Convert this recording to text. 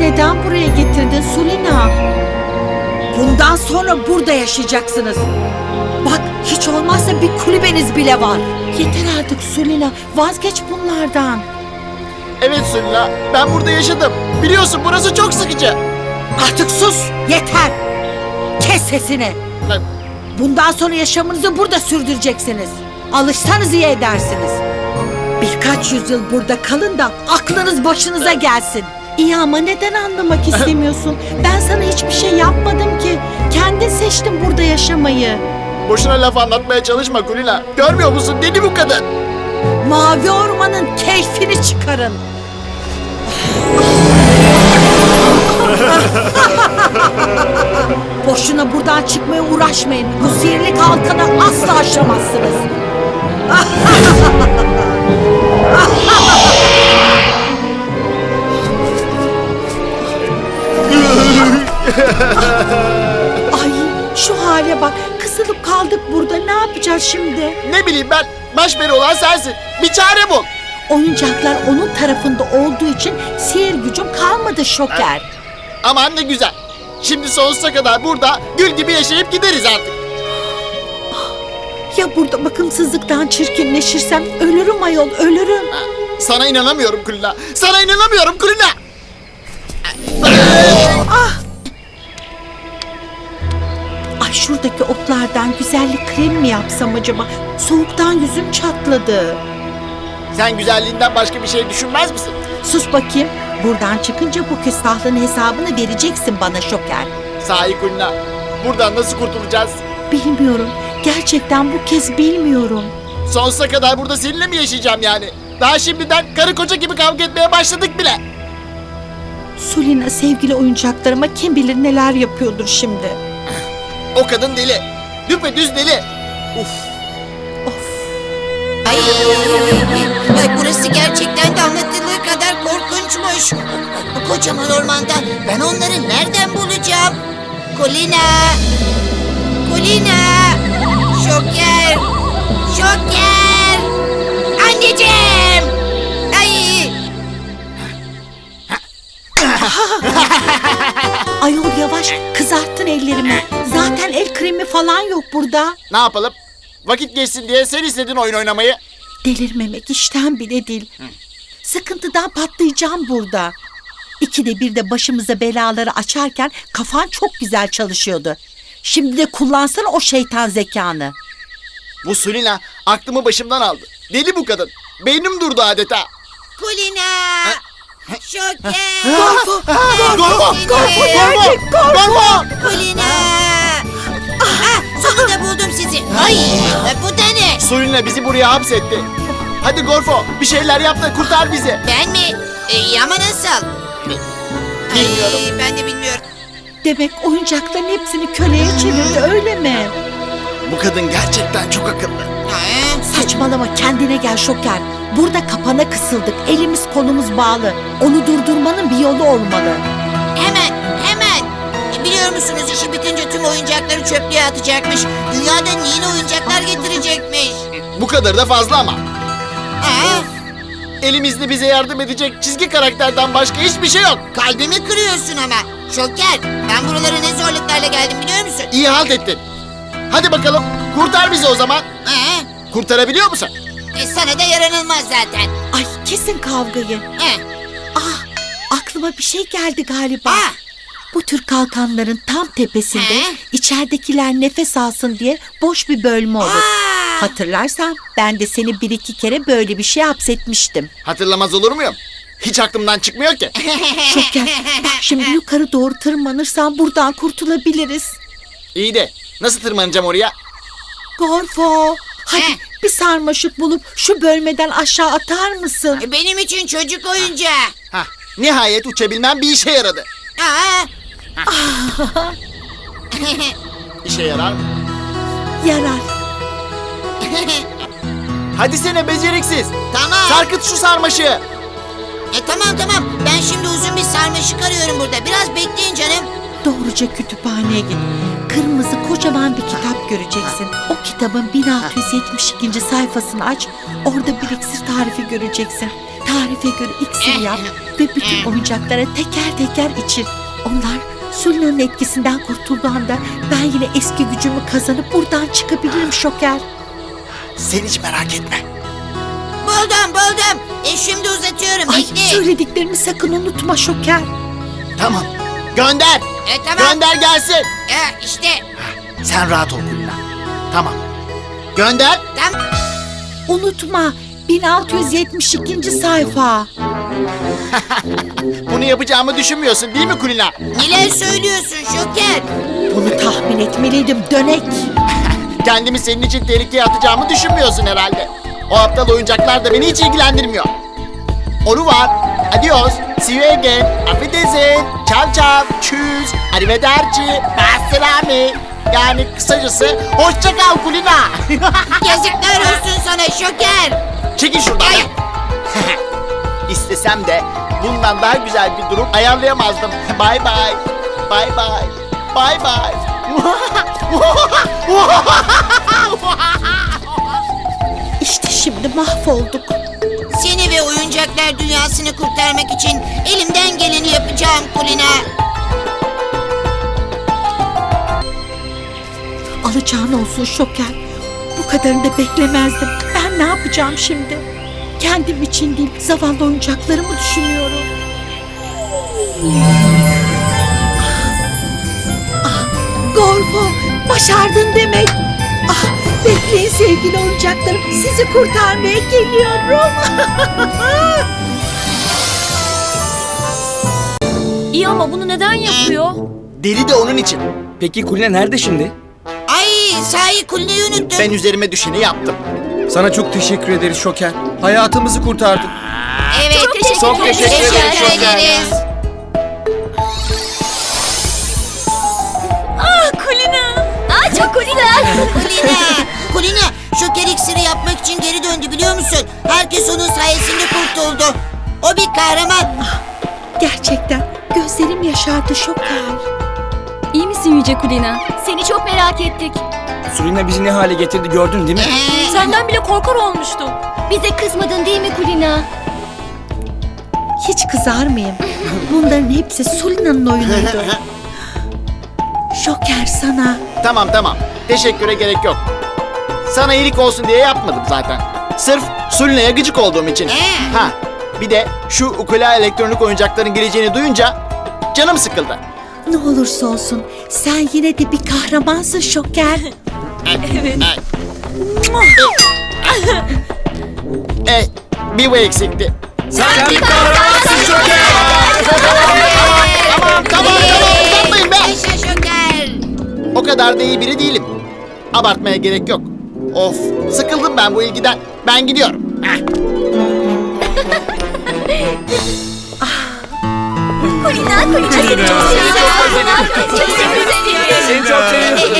Neden buraya getirdin Sulina? Bundan sonra burada yaşayacaksınız. Bak hiç olmazsa bir kulübeniz bile var. Yeter artık Sulina. Vazgeç bunlardan. Evet Sulina, ben burada yaşadım. Biliyorsun burası çok sıkıcı. Artık sus. Yeter. Kes sesini. Ben- Bundan sonra yaşamınızı burada sürdüreceksiniz. Alışsanız iyi edersiniz. Birkaç yüzyıl burada kalın da aklınız başınıza gelsin. İyi ama neden anlamak istemiyorsun? Ben sana hiçbir şey yapmadım ki. Kendin seçtin burada yaşamayı. Boşuna laf anlatmaya çalışma Kulina. Görmüyor musun deli bu kadın? Mavi ormanın keyfini çıkarın. Boşuna buradan çıkmaya uğraşmayın. Bu sihirli kalkanı asla aşamazsınız. Ay şu hale bak. Kısılıp kaldık burada. Ne yapacağız şimdi? Ne bileyim ben, başperi olan sensin. Bir çare bul. Oyuncaklar onun tarafında olduğu için sihir gücüm kalmadı şoker. Aman ne güzel. Şimdi sonsuza kadar burada gül gibi yaşayıp gideriz artık. Ya burada bakımsızlıktan çirkinleşirsem ölürüm ayol ölürüm. Sana inanamıyorum Kulina. Sana inanamıyorum Kulina. Ay şuradaki otlardan güzellik kremi mi yapsam acaba? Soğuktan yüzüm çatladı. Sen güzelliğinden başka bir şey düşünmez misin? Sus bakayım. Buradan çıkınca bu küstahlığın hesabını vereceksin bana şoker. Sahi Kulina. Buradan nasıl kurtulacağız? Bilmiyorum. Gerçekten bu kez bilmiyorum. Sonsuza kadar burada seninle mi yaşayacağım yani? Daha şimdiden karı koca gibi kavga etmeye başladık bile. Sulina sevgili oyuncaklarıma kim bilir neler yapıyordur şimdi. O kadın deli. Düpedüz deli. Uf. Of. Ay, ay burası gerçekten de anlatıldığı kadar korkunçmuş. Bu kocaman ormanda ben onları nereden bulacağım? Kolina! Kolina! Şoker! Şoker! Anneciğim! Ay! Ayol yavaş kızarttın ellerimi. Zaten el kremi falan yok burada. Ne yapalım? Vakit geçsin diye sen istedin oyun oynamayı. Delirmemek işten bile değil. Sıkıntıdan patlayacağım burada. İkide bir de başımıza belaları açarken kafan çok güzel çalışıyordu. Şimdi de kullansana o şeytan zekanı. Bu Sulina aklımı başımdan aldı. Deli bu kadın. Beynim durdu adeta. Kolina! Şoker! Gorfo! Gorfo! Gorfo nerede? Gorfo! Kolina! Ah, sonunda buldum sizi. Ay, bu da ne? Sulina bizi buraya hapsetti. Hadi Gorfo bir şeyler yap da kurtar bizi. Ben mi? E, ama nasıl? Bilmiyorum. Ay, ben de bilmiyorum. Demek oyuncakların hepsini köleye çevirdi öyle mi? Bu kadın gerçekten çok akıllı. Ha? Saçmalama kendine gel şoker. Burada kapana kısıldık. Elimiz kolumuz bağlı. Onu durdurmanın bir yolu olmalı. Hemen, hemen. E, biliyor musunuz işi bitince tüm oyuncakları çöplüğe atacakmış. Dünyadan yeni oyuncaklar getirecekmiş. Bu kadar da fazla ama. Ha? Elimizde bize yardım edecek çizgi karakterden başka hiçbir şey yok. Kalbimi kırıyorsun ama. Şoker, ben buralara ne zorluklarla geldim biliyor musun? İyi halt ettin. Hadi bakalım kurtar bizi o zaman. Ha? Kurtarabiliyor musun? E, sana da yaranılmaz zaten. Ay kesin kavgayı. Ha? Ah aklıma bir şey geldi galiba. Ha? Bu tür kalkanların tam tepesinde He? içeridekiler nefes alsın diye boş bir bölme olur. Aa! Hatırlarsan ben de seni bir iki kere böyle bir şey hapsetmiştim. Hatırlamaz olur muyum? Hiç aklımdan çıkmıyor ki. Şoker bak şimdi yukarı doğru tırmanırsan buradan kurtulabiliriz. İyi de nasıl tırmanacağım oraya? Gorfo hadi He? bir sarmaşık bulup şu bölmeden aşağı atar mısın? E, Benim için çocuk oyuncağı. Hah, nihayet uçabilmem bir işe yaradı. Aa! İşe yarar mı? Yarar. Hadi sene beceriksiz. tamam. Sarkıt şu sarmaşığı. E tamam tamam. Ben şimdi uzun bir sarmaşık arıyorum burada. Biraz bekleyin canım. Doğruca kütüphaneye git. Kırmızı kocaman bir kitap göreceksin. O kitabın 1672. sayfasını aç. Orada bir iksir tarifi göreceksin. Tarife göre iksir yap ve bütün oyuncaklara teker teker içir. Onlar Sulina'nın etkisinden kurtulduğu anda ben yine eski gücümü kazanıp buradan çıkabilirim şoker. Sen hiç merak etme. Buldum buldum. E şimdi uzatıyorum. Ay Bekle. söylediklerimi sakın unutma şoker. Tamam. Gönder. E, tamam. Gönder gelsin. Ya işte. Sen rahat ol Kulina. Tamam. Gönder. Tam. Unutma 1672. sayfa. Bunu yapacağımı düşünmüyorsun değil mi Kulina? Neler söylüyorsun Şoker? Bunu tahmin etmeliydim dönek. Kendimi senin için tehlikeye atacağımı düşünmüyorsun herhalde. O aptal oyuncaklar da beni hiç ilgilendirmiyor. Oru var. Adios. See you again. Affedersin. Ciao ciao. Tschüss. Arrivederci. Maserami. Yani kısacası hoşça kal Kulina. Yazıklar olsun sana Şoker. Çekil şuradan. Ay. İstesem de bundan daha güzel bir durum ayarlayamazdım. Bye bye. Bye bye. Bye bye. İşte şimdi mahvolduk. Seni ve oyuncaklar dünyasını kurtarmak için elimden geleni yapacağım Kulina. Alacağın olsun şoker. Bu kadarını da beklemezdim. Ben ne yapacağım şimdi? Kendim için değil, zavallı oyuncaklarımı düşünüyorum. Ah, Gorfo, başardın demek. Ah, bekleyin sevgili oyuncaklarım, sizi kurtarmaya geliyorum. İyi ama bunu neden yapıyor? Deli de onun için. Peki Kulina nerede şimdi? Ay sahi Kulina'yı unuttum. Ben üzerime düşeni yaptım. Sana çok teşekkür ederiz Şoker. Hayatımızı kurtardın. Evet. Çok teşekkür Çok ederiz. teşekkür ederim Teşekkür ederiz. Ah Kulina. Aa çok güzel. Kulina. Kulina Şoker iksiri yapmak için geri döndü biliyor musun? Herkes onun sayesinde kurtuldu. O bir kahraman. Gerçekten gözlerim yaşardı şoker. İyi misin Yüce Kulina? Seni çok merak ettik. Sulina bizi ne hale getirdi gördün değil mi? Ee, Senden bile korkar olmuştum. Bize kızmadın değil mi Kulina? Hiç kızar mıyım? Bunların hepsi Sulina'nın oyunuydu. Şoker sana. Tamam tamam. Teşekküre gerek yok. Sana iyilik olsun diye yapmadım zaten. Sırf Sulina'ya gıcık olduğum için. Ee? Ha, bir de şu ukula elektronik oyuncakların geleceğini duyunca canım sıkıldı. Ne olursa olsun sen yine de bir kahramansın Şoker. Evet. E, bir bu eksikti. Sen bir kahramansın Şoker! Tamam tamam tamam uzatmayın be. Yaşa Şoker. O kadar da iyi biri değilim. Abartmaya gerek yok. Of sıkıldım ben bu ilgiden. Ben gidiyorum. Heh. Kulina, Kulina seni çok seviyorum. Çok seviyorum. Seni çok seviyorum.